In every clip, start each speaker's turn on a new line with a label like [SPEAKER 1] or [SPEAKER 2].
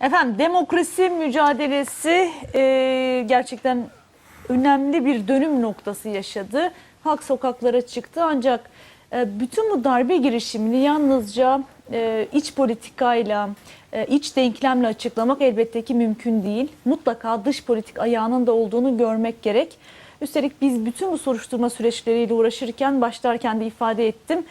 [SPEAKER 1] Efendim demokrasi mücadelesi e, gerçekten önemli bir dönüm noktası yaşadı. Halk sokaklara çıktı ancak e, bütün bu darbe girişimini yalnızca e, iç politikayla, e, iç denklemle açıklamak elbette ki mümkün değil. Mutlaka dış politik ayağının da olduğunu görmek gerek. Üstelik biz bütün bu soruşturma süreçleriyle uğraşırken başlarken de ifade ettim.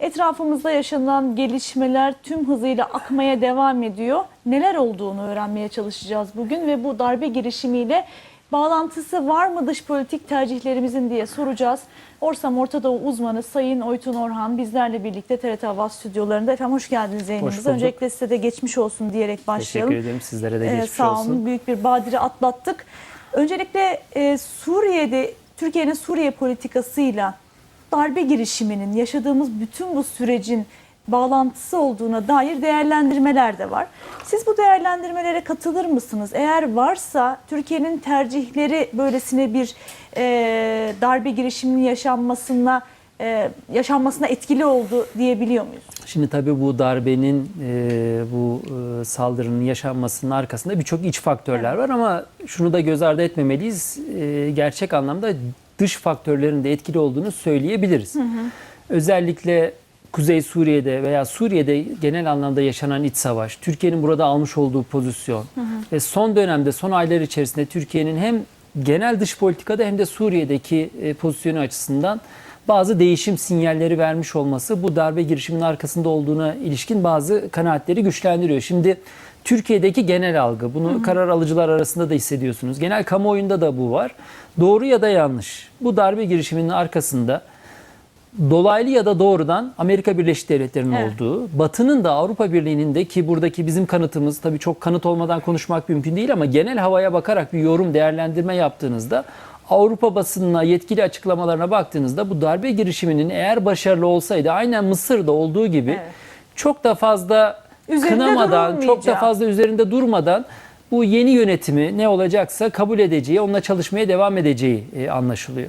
[SPEAKER 1] Etrafımızda yaşanan gelişmeler tüm hızıyla akmaya devam ediyor. Neler olduğunu öğrenmeye çalışacağız bugün ve bu darbe girişimiyle bağlantısı var mı dış politik tercihlerimizin diye soracağız. Orsam Orta Doğu uzmanı Sayın Oytun Orhan bizlerle birlikte TRT Hava stüdyolarında. Efendim hoş geldiniz yayınımıza.
[SPEAKER 2] bulduk.
[SPEAKER 1] Öncelikle size de geçmiş olsun diyerek başlayalım.
[SPEAKER 2] Teşekkür ederim. Sizlere de
[SPEAKER 1] Ee,
[SPEAKER 2] geçmiş
[SPEAKER 1] sağ
[SPEAKER 2] olsun.
[SPEAKER 1] olun. Büyük bir badire atlattık. Öncelikle e, Suriye'de Türkiye'nin Suriye politikasıyla darbe girişiminin yaşadığımız bütün bu sürecin bağlantısı olduğuna dair değerlendirmeler de var. Siz bu değerlendirmelere katılır mısınız? Eğer varsa Türkiye'nin tercihleri böylesine bir e, darbe girişiminin yaşanmasına e, yaşanmasına etkili oldu diyebiliyor muyuz?
[SPEAKER 2] Şimdi tabii bu darbenin, e, bu e, saldırının yaşanmasının arkasında birçok iç faktörler var ama şunu da göz ardı etmemeliyiz. E, gerçek anlamda dış faktörlerin de etkili olduğunu söyleyebiliriz. Özellikle Kuzey Suriye'de veya Suriye'de genel anlamda yaşanan iç savaş, Türkiye'nin burada almış olduğu pozisyon ve son dönemde, son aylar içerisinde Türkiye'nin hem genel dış politikada hem de Suriye'deki e, pozisyonu açısından bazı değişim sinyalleri vermiş olması bu darbe girişiminin arkasında olduğuna ilişkin bazı kanaatleri güçlendiriyor. Şimdi Türkiye'deki genel algı, bunu karar alıcılar arasında da hissediyorsunuz. Genel kamuoyunda da bu var. Doğru ya da yanlış. Bu darbe girişiminin arkasında dolaylı ya da doğrudan Amerika Birleşik Devletleri'nin
[SPEAKER 1] Evet.
[SPEAKER 2] olduğu, Batı'nın da Avrupa Birliği'nin de ki buradaki bizim kanıtımız tabii çok kanıt olmadan konuşmak mümkün değil ama genel havaya bakarak bir yorum değerlendirme yaptığınızda Avrupa basınına yetkili açıklamalarına baktığınızda bu darbe girişiminin eğer başarılı olsaydı aynen Mısır'da olduğu gibi
[SPEAKER 1] Evet.
[SPEAKER 2] çok da fazla
[SPEAKER 1] Üzerinde
[SPEAKER 2] kınamadan, çok da fazla üzerinde durmadan bu yeni yönetimi ne olacaksa kabul edeceği, onunla çalışmaya devam edeceği e, anlaşılıyor.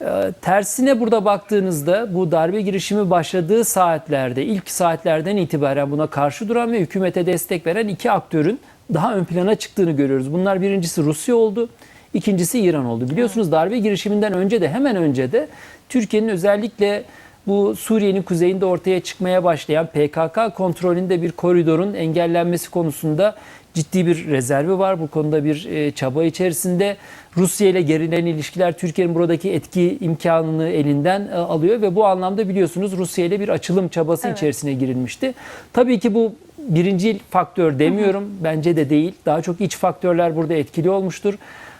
[SPEAKER 2] Ee, Tersine burada baktığınızda bu darbe girişimi başladığı saatlerde, ilk saatlerden itibaren buna karşı duran ve hükümete destek veren iki aktörün daha ön plana çıktığını görüyoruz. Bunlar birincisi Rusya oldu, ikincisi İran oldu. Biliyorsunuz darbe girişiminden önce de hemen önce de Türkiye'nin özellikle bu Suriye'nin kuzeyinde ortaya çıkmaya başlayan PKK kontrolünde bir koridorun engellenmesi konusunda ciddi bir rezervi var. Bu konuda bir e, çaba içerisinde. Rusya ile gerilen ilişkiler Türkiye'nin buradaki etki imkanını elinden e, alıyor ve bu anlamda biliyorsunuz Rusya ile bir açılım çabası
[SPEAKER 1] Evet.
[SPEAKER 2] içerisine girilmişti. Tabii ki bu birinci faktör demiyorum. Bence de değil. Daha çok iç faktörler burada etkili olmuştur.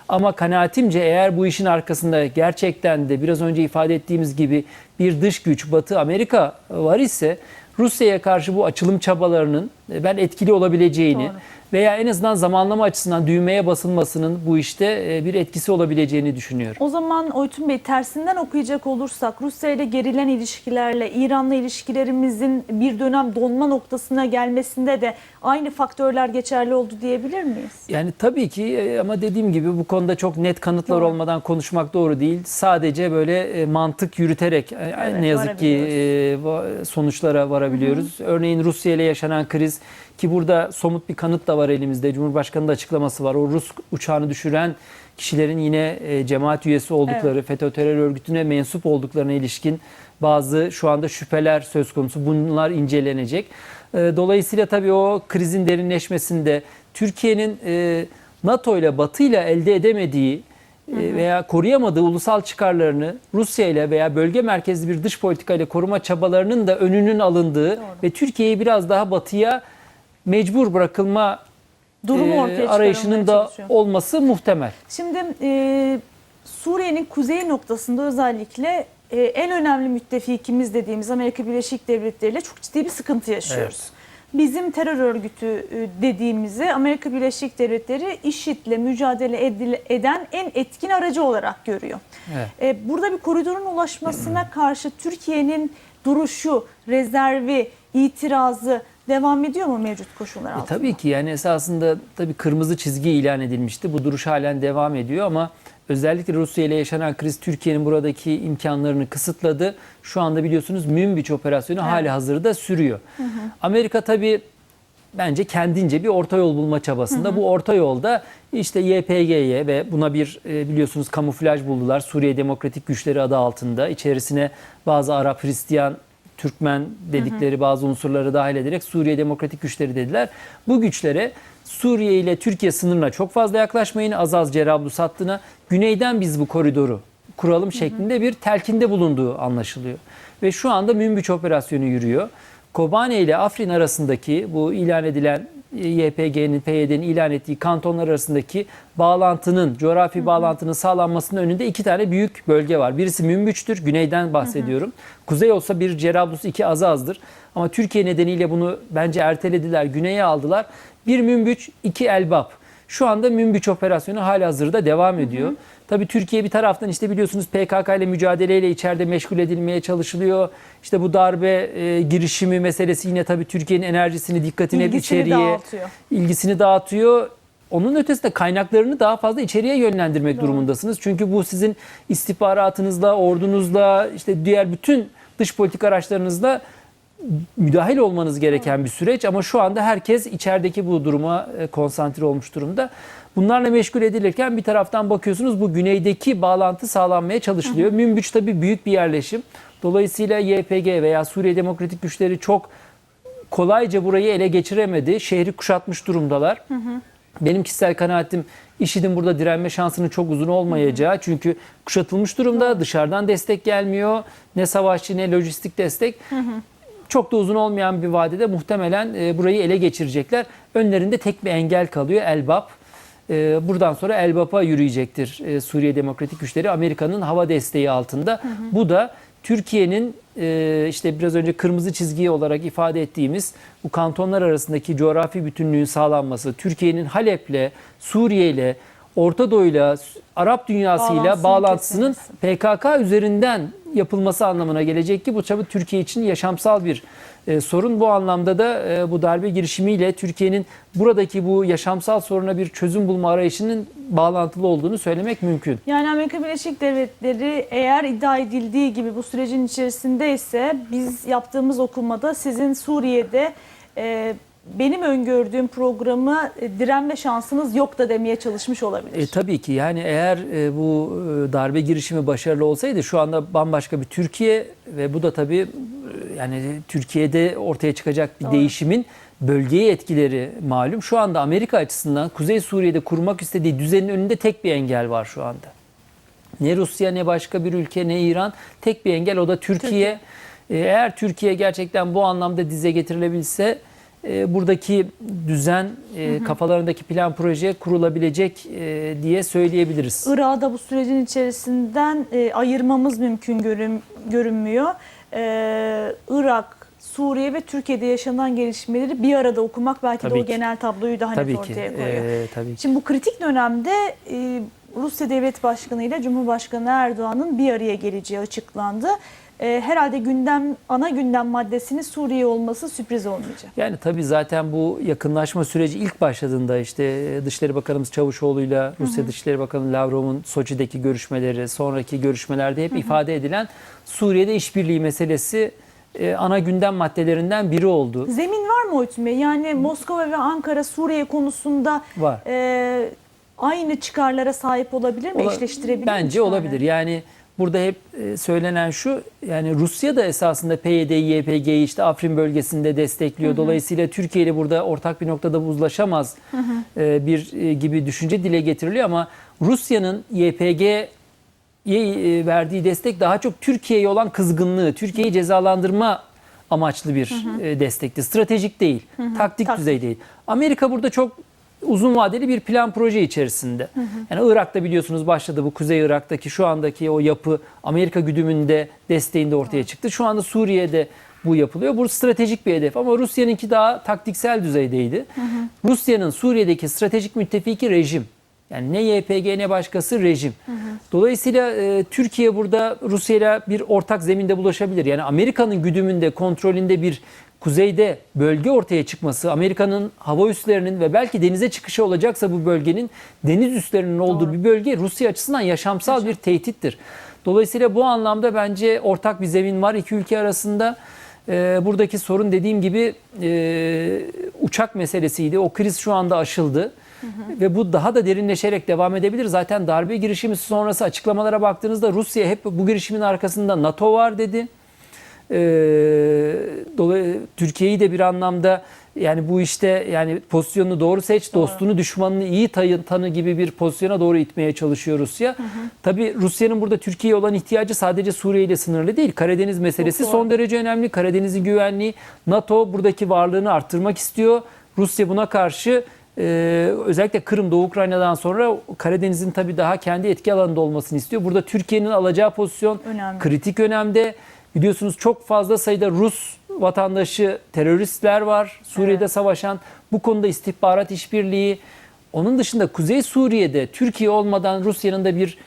[SPEAKER 2] Ama kanaatimce eğer bu işin arkasında gerçekten de biraz önce ifade ettiğimiz gibi bir dış güç Batı Amerika var ise Rusya'ya karşı bu açılım çabalarının e, ben etkili olabileceğini
[SPEAKER 1] Doğru.
[SPEAKER 2] veya en azından zamanlama açısından düğmeye basılmasının bu işte e, bir etkisi olabileceğini düşünüyorum.
[SPEAKER 1] O zaman Oytun Bey tersinden okuyacak olursak Rusya ile gerilen ilişkilerle İran'la ilişkilerimizin bir dönem donma noktasına gelmesinde de aynı faktörler geçerli oldu diyebilir miyiz?
[SPEAKER 2] Yani tabii ki e, ama dediğim gibi bu konuda çok net kanıtlar
[SPEAKER 1] Doğru.
[SPEAKER 2] olmadan konuşmak doğru değil. Sadece böyle mantık yürüterek
[SPEAKER 1] Evet,
[SPEAKER 2] ne yazık ki e, sonuçlara varabiliyoruz. Örneğin Rusya ile yaşanan kriz ki burada somut bir kanıt da var elimizde. Cumhurbaşkanı'nın da açıklaması var. O Rus uçağını düşüren kişilerin yine e, cemaat üyesi oldukları, FETÖ terör örgütüne mensup olduklarına ilişkin bazı şu anda şüpheler söz konusu. Bunlar incelenecek. E, Dolayısıyla tabii o krizin derinleşmesinde Türkiye'nin e, NATO ile Batı ile elde edemediği veya koruyamadığı ulusal çıkarlarını Rusya ile veya bölge merkezli bir dış politika ile koruma çabalarının da önünün alındığı ve Türkiye'yi biraz daha batıya mecbur bırakılma
[SPEAKER 1] Durumu
[SPEAKER 2] e,
[SPEAKER 1] ortaya
[SPEAKER 2] arayışının da olması muhtemel.
[SPEAKER 1] Şimdi e, Suriye'nin kuzey noktasında özellikle e, en önemli müttefikimiz dediğimiz Amerika Birleşik Devletleri ile çok ciddi bir sıkıntı yaşıyoruz. Bizim terör örgütü e, dediğimizi Amerika Birleşik Devletleri IŞİD'le mücadele eden en etkin aracı olarak görüyor.
[SPEAKER 2] Evet.
[SPEAKER 1] E, burada bir koridorun ulaşmasına karşı Türkiye'nin duruşu, rezervi, itirazı devam ediyor mu mevcut koşullar
[SPEAKER 2] E,
[SPEAKER 1] altında?
[SPEAKER 2] tabii ki yani esasında tabii kırmızı çizgi ilan edilmişti. Bu duruş halen devam ediyor ama özellikle Rusya ile yaşanan kriz Türkiye'nin buradaki imkanlarını kısıtladı. Şu anda biliyorsunuz Münbiç operasyonu hali hazırda sürüyor. Amerika tabii bence kendince bir orta yol bulma çabasında. Bu orta yolda işte YPG'ye ve buna bir e, biliyorsunuz kamuflaj buldular. Suriye Demokratik Güçleri adı altında. İçerisine bazı Arap, Hristiyan, Türkmen dedikleri bazı unsurları dahil ederek Suriye Demokratik Güçleri dediler. Bu güçlere Suriye ile Türkiye sınırına çok fazla yaklaşmayın. Azaz Cerablus hattına güneyden biz bu koridoru kuralım şeklinde bir telkinde bulunduğu anlaşılıyor. Ve şu anda Münbiç operasyonu yürüyor. Kobane ile Afrin arasındaki bu ilan edilen YPG'nin, PYD'nin ilan ettiği kantonlar arasındaki bağlantının, coğrafi bağlantının sağlanmasının önünde iki tane büyük bölge var. Birisi Münbiç'tür, güneyden bahsediyorum. Kuzey olsa bir Cerablus, iki Azaz'dır. Ama Türkiye nedeniyle bunu bence ertelediler, güneye aldılar. Bir Münbiç, iki Elbap. Şu anda Münbiç operasyonu hala hazırda devam ediyor. Tabii Türkiye bir taraftan işte biliyorsunuz PKK ile mücadeleyle içeride meşgul edilmeye çalışılıyor. İşte bu darbe e, girişimi meselesi yine tabii Türkiye'nin enerjisini, dikkatini hep
[SPEAKER 1] İlgisini
[SPEAKER 2] içeriye,
[SPEAKER 1] dağıtıyor.
[SPEAKER 2] ilgisini dağıtıyor. Onun ötesinde kaynaklarını daha fazla içeriye yönlendirmek
[SPEAKER 1] Doğru.
[SPEAKER 2] durumundasınız. Çünkü bu sizin istihbaratınızla, ordunuzla, işte diğer bütün dış politik araçlarınızla müdahil olmanız gereken bir süreç ama şu anda herkes içerideki bu duruma e, konsantre olmuş durumda. Bunlarla meşgul edilirken bir taraftan bakıyorsunuz bu güneydeki bağlantı sağlanmaya çalışılıyor. Münbiç tabii büyük bir yerleşim. Dolayısıyla YPG veya Suriye Demokratik Güçleri çok kolayca burayı ele geçiremedi. Şehri kuşatmış durumdalar. Benim kişisel kanaatim IŞİD'in burada direnme şansının çok uzun olmayacağı. Çünkü kuşatılmış durumda. Dışarıdan destek gelmiyor. Ne savaşçı ne lojistik destek. Çok da uzun olmayan bir vadede muhtemelen e, burayı ele geçirecekler. Önlerinde tek bir engel kalıyor Elbap. E, buradan sonra Elbap'a yürüyecektir e, Suriye Demokratik Güçleri Amerika'nın hava desteği altında. Bu da Türkiye'nin e, işte biraz önce kırmızı çizgi olarak ifade ettiğimiz bu kantonlar arasındaki coğrafi bütünlüğün sağlanması, Türkiye'nin Halep'le, Suriye'yle, Orta Doğu'yla, Arap dünyasıyla
[SPEAKER 1] Bağlantısının.
[SPEAKER 2] PKK üzerinden yapılması anlamına gelecek ki bu tabii Türkiye için yaşamsal bir e, sorun. Bu anlamda da e, bu darbe girişimiyle Türkiye'nin buradaki bu yaşamsal soruna bir çözüm bulma arayışının bağlantılı olduğunu söylemek mümkün.
[SPEAKER 1] Yani Amerika Birleşik Devletleri eğer iddia edildiği gibi bu sürecin içerisindeyse biz yaptığımız okumada sizin Suriye'de e, benim öngördüğüm programı e, direnme şansınız yok da demeye çalışmış olabilir.
[SPEAKER 2] E, tabii ki yani eğer e, bu e, darbe girişimi başarılı olsaydı şu anda bambaşka bir Türkiye ve bu da tabii e, yani Türkiye'de ortaya çıkacak bir
[SPEAKER 1] Doğru.
[SPEAKER 2] değişimin bölgeye etkileri malum. Şu anda Amerika açısından Kuzey Suriye'de kurmak istediği düzenin önünde tek bir engel var şu anda. Ne Rusya ne başka bir ülke ne İran tek bir engel o da Türkiye. E, Eğer Türkiye gerçekten bu anlamda dize getirilebilse e, buradaki düzen e, kafalarındaki plan proje kurulabilecek e, diye söyleyebiliriz.
[SPEAKER 1] Irak'ı da bu sürecin içerisinden e, ayırmamız mümkün görün, görünmüyor. E, Irak, Suriye ve Türkiye'de yaşanan gelişmeleri bir arada okumak belki de
[SPEAKER 2] Tabii
[SPEAKER 1] o
[SPEAKER 2] ki.
[SPEAKER 1] genel tabloyu daha net
[SPEAKER 2] Tabii ki.
[SPEAKER 1] ortaya koyuyor.
[SPEAKER 2] e, tabii ki.
[SPEAKER 1] Şimdi bu kritik dönemde e, Rusya Devlet Başkanı ile Cumhurbaşkanı Erdoğan'ın bir araya geleceği açıklandı. E, herhalde gündem ana gündem maddesinin Suriye olması sürpriz olmayacak.
[SPEAKER 2] Yani tabii zaten bu yakınlaşma süreci ilk başladığında işte Dışişleri Bakanımız Çavuşoğlu'yla Rusya Dışişleri Bakanı Lavrov'un Soçi'deki görüşmeleri, sonraki görüşmelerde hep ifade edilen Suriye'de işbirliği meselesi e, ana gündem maddelerinden biri oldu.
[SPEAKER 1] Zemin var mı Oytun Bey? Yani Moskova ve Ankara Suriye konusunda
[SPEAKER 2] Var.
[SPEAKER 1] e, aynı çıkarlara sahip olabilir mi?
[SPEAKER 2] Ola-
[SPEAKER 1] Eşleştirebilir mi
[SPEAKER 2] Bence
[SPEAKER 1] çıkarları?
[SPEAKER 2] olabilir. Yani burada hep e, söylenen şu yani Rusya da esasında PYD, YPG'yi işte Afrin bölgesinde destekliyor. Dolayısıyla Türkiye ile burada ortak bir noktada uzlaşamaz e, bir e, gibi düşünce dile getiriliyor ama Rusya'nın YPG'ye e, verdiği destek daha çok Türkiye'ye olan kızgınlığı, Türkiye'yi cezalandırma amaçlı bir e, destekti. Stratejik değil, taktik
[SPEAKER 1] Taktik.
[SPEAKER 2] düzey değil. Amerika burada çok uzun vadeli bir plan proje içerisinde. Yani Irak'ta biliyorsunuz başladı bu Kuzey Irak'taki şu andaki o yapı Amerika güdümünde desteğinde ortaya çıktı. Şu anda Suriye'de bu yapılıyor. Bu stratejik bir hedef ama Rusya'nınki daha taktiksel düzeydeydi. Rusya'nın Suriye'deki stratejik müttefiki rejim. Yani ne YPG ne başkası rejim. Dolayısıyla e, Türkiye burada Rusya'yla bir ortak zeminde bulaşabilir. Yani Amerika'nın güdümünde, kontrolünde bir kuzeyde bölge ortaya çıkması, Amerika'nın hava üslerinin ve belki denize çıkışı olacaksa bu bölgenin deniz üslerinin olduğu
[SPEAKER 1] Doğru.
[SPEAKER 2] bir bölge Rusya açısından yaşamsal bir tehdittir. Dolayısıyla bu anlamda bence ortak bir zemin var iki ülke arasında. e, buradaki sorun dediğim gibi e, uçak meselesiydi. O kriz şu anda aşıldı. Ve bu daha da derinleşerek devam edebilir. Zaten darbe girişimi sonrası açıklamalara baktığınızda Rusya hep bu girişimin arkasında NATO var dedi. Ee, dolayı Türkiye'yi de bir anlamda yani bu işte yani pozisyonunu doğru seç, dostunu düşmanını iyi tayı, tanı gibi bir pozisyona doğru itmeye çalışıyor Rusya. Tabii Rusya'nın burada Türkiye'ye olan ihtiyacı sadece Suriye ile sınırlı değil. Karadeniz meselesi
[SPEAKER 1] Çok doğru.
[SPEAKER 2] son derece önemli. Karadeniz'in güvenliği, NATO buradaki varlığını arttırmak istiyor. Rusya buna karşı e, özellikle Kırım, Doğu Ukrayna'dan sonra Karadeniz'in tabii daha kendi etki alanında olmasını istiyor. Burada Türkiye'nin alacağı pozisyon
[SPEAKER 1] Önemli.
[SPEAKER 2] kritik önemde. Biliyorsunuz çok fazla sayıda Rus vatandaşı teröristler var Suriye'de
[SPEAKER 1] Evet.
[SPEAKER 2] savaşan. Bu konuda istihbarat işbirliği. Onun dışında Kuzey Suriye'de Türkiye olmadan Rusya'nın da bir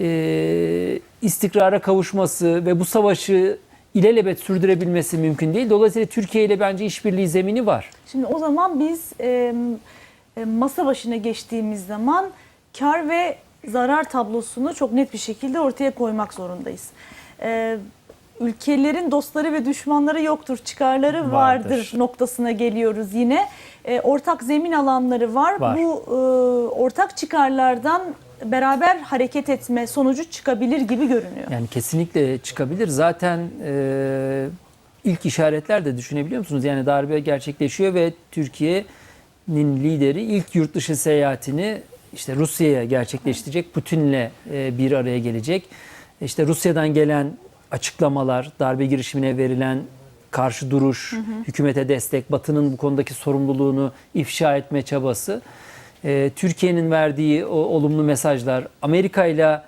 [SPEAKER 2] e, istikrara kavuşması ve bu savaşı ilelebet sürdürebilmesi mümkün değil. Dolayısıyla Türkiye ile bence işbirliği zemini var.
[SPEAKER 1] Şimdi o zaman biz e, e, masa başına geçtiğimiz zaman kar ve zarar tablosunu çok net bir şekilde ortaya koymak zorundayız. E, ülkelerin dostları ve düşmanları yoktur, çıkarları vardır,
[SPEAKER 2] Vardır.
[SPEAKER 1] noktasına geliyoruz yine. E, ortak zemin alanları var.
[SPEAKER 2] Var.
[SPEAKER 1] Bu e, ortak çıkarlardan beraber hareket etme sonucu çıkabilir gibi görünüyor.
[SPEAKER 2] Yani kesinlikle çıkabilir. Zaten e, ilk işaretler de düşünebiliyor musunuz? Yani darbe gerçekleşiyor ve Türkiye'nin lideri ilk yurt dışı seyahatini işte Rusya'ya gerçekleştirecek. Putin'le e, bir araya gelecek. İşte Rusya'dan gelen açıklamalar, darbe girişimine verilen karşı duruş, hükümete destek, Batı'nın bu konudaki sorumluluğunu ifşa etme çabası. E, Türkiye'nin verdiği o olumlu mesajlar, Amerika ile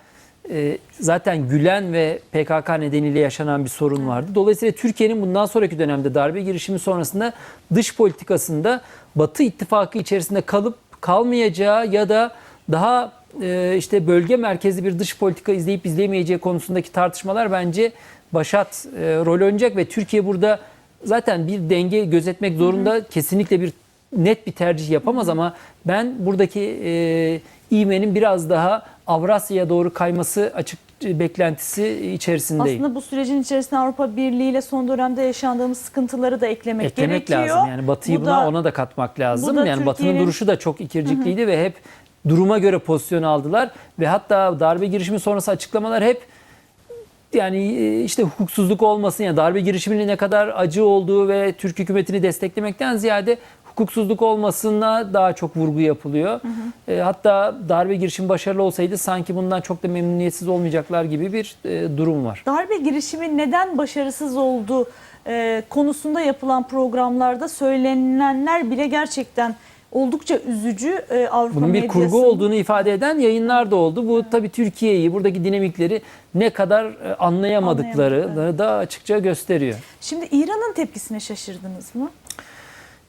[SPEAKER 2] e, zaten Gülen ve PKK nedeniyle yaşanan bir sorun vardı. Dolayısıyla Türkiye'nin bundan sonraki dönemde darbe girişimi sonrasında dış politikasında Batı ittifakı içerisinde kalıp kalmayacağı ya da daha işte bölge merkezli bir dış politika izleyip izleyemeyeceği konusundaki tartışmalar bence başat e, rol oynayacak ve Türkiye burada zaten bir denge gözetmek zorunda. Kesinlikle bir net bir tercih yapamaz ama ben buradaki e, ivmenin biraz daha Avrasya'ya doğru kayması açık e, beklentisi içerisindeyim.
[SPEAKER 1] Aslında bu sürecin içerisinde Avrupa Birliği ile son dönemde yaşandığımız sıkıntıları da eklemek,
[SPEAKER 2] Eklemek
[SPEAKER 1] gerekiyor.
[SPEAKER 2] lazım. Yani Batı'yı
[SPEAKER 1] Bu
[SPEAKER 2] buna
[SPEAKER 1] da-
[SPEAKER 2] ona da katmak lazım. Yani Batı'nın
[SPEAKER 1] Türkiye'nin-
[SPEAKER 2] duruşu da çok ikircikliydi ve hep duruma göre pozisyon aldılar ve hatta darbe girişimi sonrası açıklamalar hep yani e, işte hukuksuzluk olmasın ya darbe girişiminin ne kadar acı olduğu ve Türk hükümetini desteklemekten ziyade hukuksuzluk olmasına daha çok vurgu yapılıyor. E, hatta darbe girişimi başarılı olsaydı sanki bundan çok da memnuniyetsiz olmayacaklar gibi bir e, durum var.
[SPEAKER 1] Darbe girişimi neden başarısız oldu e, konusunda yapılan programlarda söylenilenler bile gerçekten oldukça üzücü e, Avrupa
[SPEAKER 2] Bunun bir
[SPEAKER 1] medyasının.
[SPEAKER 2] kurgu olduğunu ifade eden yayınlar da oldu. Bu tabii Türkiye'yi, buradaki dinamikleri ne kadar e, anlayamadıkları
[SPEAKER 1] Anlayamadıkları.
[SPEAKER 2] da açıkça gösteriyor.
[SPEAKER 1] Şimdi İran'ın tepkisine şaşırdınız mı?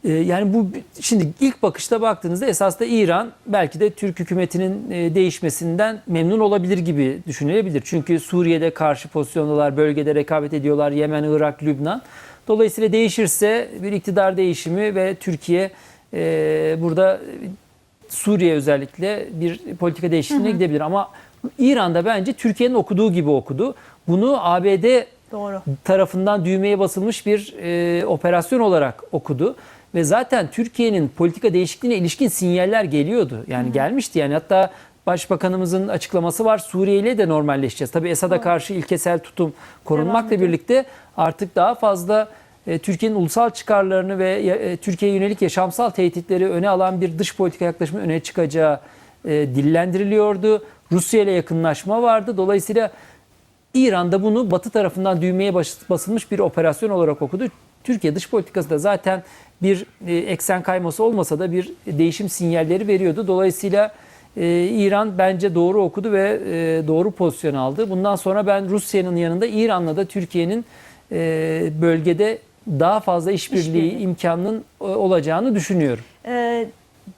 [SPEAKER 2] E, Yani bu şimdi ilk bakışta baktığınızda esas da İran belki de Türk hükümetinin e, değişmesinden memnun olabilir gibi düşünülebilir. Çünkü Suriye'de karşı pozisyondalar, bölgede rekabet ediyorlar. Yemen, Irak, Lübnan. Dolayısıyla değişirse bir iktidar değişimi ve Türkiye e, burada Suriye özellikle bir politika değişikliğine gidebilir. Ama İran'da bence Türkiye'nin okuduğu gibi okudu. Bunu ABD
[SPEAKER 1] Doğru.
[SPEAKER 2] tarafından düğmeye basılmış bir e, operasyon olarak okudu. Ve zaten Türkiye'nin politika değişikliğine ilişkin sinyaller geliyordu. Yani gelmişti yani hatta Başbakanımızın açıklaması var. Suriye ile de normalleşeceğiz. Tabii Esad'a karşı ilkesel tutum korunmakla birlikte artık daha fazla Türkiye'nin ulusal çıkarlarını ve e, Türkiye'ye yönelik yaşamsal tehditleri öne alan bir dış politika yaklaşımı öne çıkacağı e, dillendiriliyordu. Rusya ile yakınlaşma vardı. Dolayısıyla İran'da bunu Batı tarafından düğmeye bas- basılmış bir operasyon olarak okudu. Türkiye dış politikası da zaten bir e, eksen kayması olmasa da bir değişim sinyalleri veriyordu. Dolayısıyla e, İran bence doğru okudu ve e, doğru pozisyon aldı. Bundan sonra ben Rusya'nın yanında İran'la da Türkiye'nin e, bölgede daha fazla işbirliği
[SPEAKER 1] İşbirliği.
[SPEAKER 2] imkanının e, olacağını düşünüyorum.
[SPEAKER 1] Ee,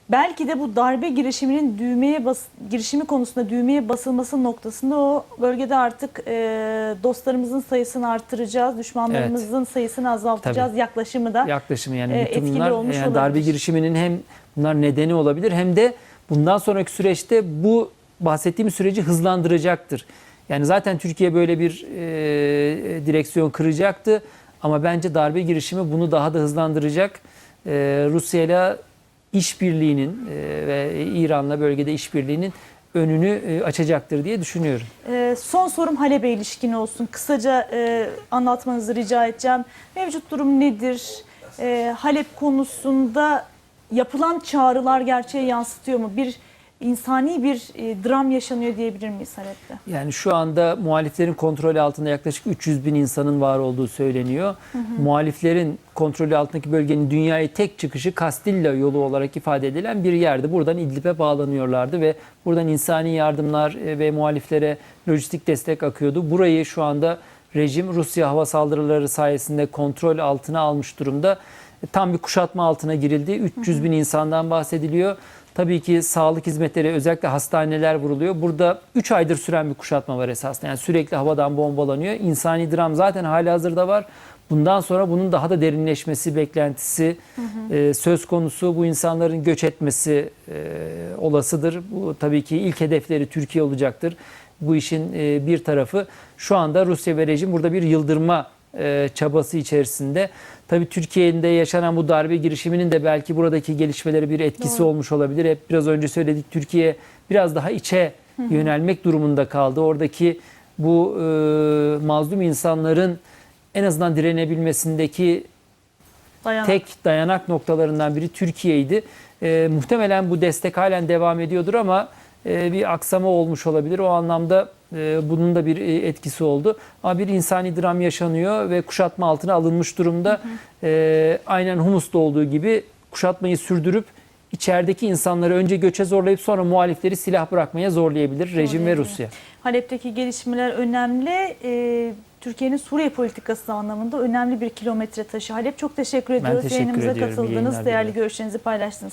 [SPEAKER 1] belki de bu darbe girişiminin düğmeye bas, girişimi konusunda düğmeye basılması noktasında o bölgede artık e, dostlarımızın sayısını artıracağız, düşmanlarımızın sayısını azaltacağız yaklaşımı da.
[SPEAKER 2] yaklaşımı yani
[SPEAKER 1] e,
[SPEAKER 2] bütün
[SPEAKER 1] etkili
[SPEAKER 2] bunlar
[SPEAKER 1] olmuş
[SPEAKER 2] yani darbe
[SPEAKER 1] olabilir.
[SPEAKER 2] girişiminin hem bunlar nedeni olabilir hem de bundan sonraki süreçte bu bahsettiğim süreci hızlandıracaktır. Yani zaten Türkiye böyle bir e, direksiyon kıracaktı. Ama bence darbe girişimi bunu daha da hızlandıracak. Ee, Rusya ile işbirliğinin e, ve İran'la bölgede işbirliğinin önünü e, açacaktır diye düşünüyorum.
[SPEAKER 1] Ee, son sorum Halep'e ilişkin olsun. Kısaca e, anlatmanızı rica edeceğim. Mevcut durum nedir? Ee, Halep konusunda yapılan çağrılar gerçeğe yansıtıyor mu? Bir insani bir e, dram yaşanıyor diyebilir miyiz Halep'te?
[SPEAKER 2] Yani şu anda muhaliflerin kontrolü altında yaklaşık 300 bin insanın var olduğu söyleniyor. Muhaliflerin kontrolü altındaki bölgenin dünyaya tek çıkışı Kastilla yolu olarak ifade edilen bir yerdi. Buradan İdlib'e bağlanıyorlardı ve buradan insani yardımlar e, ve muhaliflere lojistik destek akıyordu. Burayı şu anda rejim Rusya hava saldırıları sayesinde kontrol altına almış durumda. E, Tam bir kuşatma altına girildi. 300 bin insandan bahsediliyor. Tabii ki sağlık hizmetleri özellikle hastaneler vuruluyor. Burada 3 aydır süren bir kuşatma var esasında. Yani sürekli havadan bombalanıyor. İnsani dram zaten hali hazırda var. Bundan sonra bunun daha da derinleşmesi beklentisi e, söz konusu. Bu insanların göç etmesi e, olasıdır. Bu tabii ki ilk hedefleri Türkiye olacaktır. Bu işin e, bir tarafı şu anda Rusya ve rejim burada bir yıldırma e, çabası içerisinde. Tabii Türkiye'de yaşanan bu darbe girişiminin de belki buradaki gelişmelere bir etkisi
[SPEAKER 1] Doğru.
[SPEAKER 2] olmuş olabilir. Hep biraz önce söyledik Türkiye biraz daha içe yönelmek durumunda kaldı. Oradaki bu e, mazlum insanların en azından direnebilmesindeki
[SPEAKER 1] Dayanak.
[SPEAKER 2] tek dayanak noktalarından biri Türkiye'ydi. E, muhtemelen bu destek halen devam ediyordur ama bir aksama olmuş olabilir. O anlamda e, bunun da bir e, etkisi oldu. Ama bir insani dram yaşanıyor ve kuşatma altına alınmış durumda. E, aynen Humus'ta olduğu gibi kuşatmayı sürdürüp içerideki insanları önce göçe zorlayıp sonra muhalifleri silah bırakmaya zorlayabilir rejim ve
[SPEAKER 1] Zorlayabilir.
[SPEAKER 2] Rusya.
[SPEAKER 1] Halep'teki gelişmeler önemli. Ee, Türkiye'nin Suriye politikası anlamında önemli bir kilometre taşı. Halep çok teşekkür ediyoruz.
[SPEAKER 2] teşekkür
[SPEAKER 1] Yayınımıza
[SPEAKER 2] ediyorum.
[SPEAKER 1] Katıldınız, değerli görüşlerinizi paylaştınız.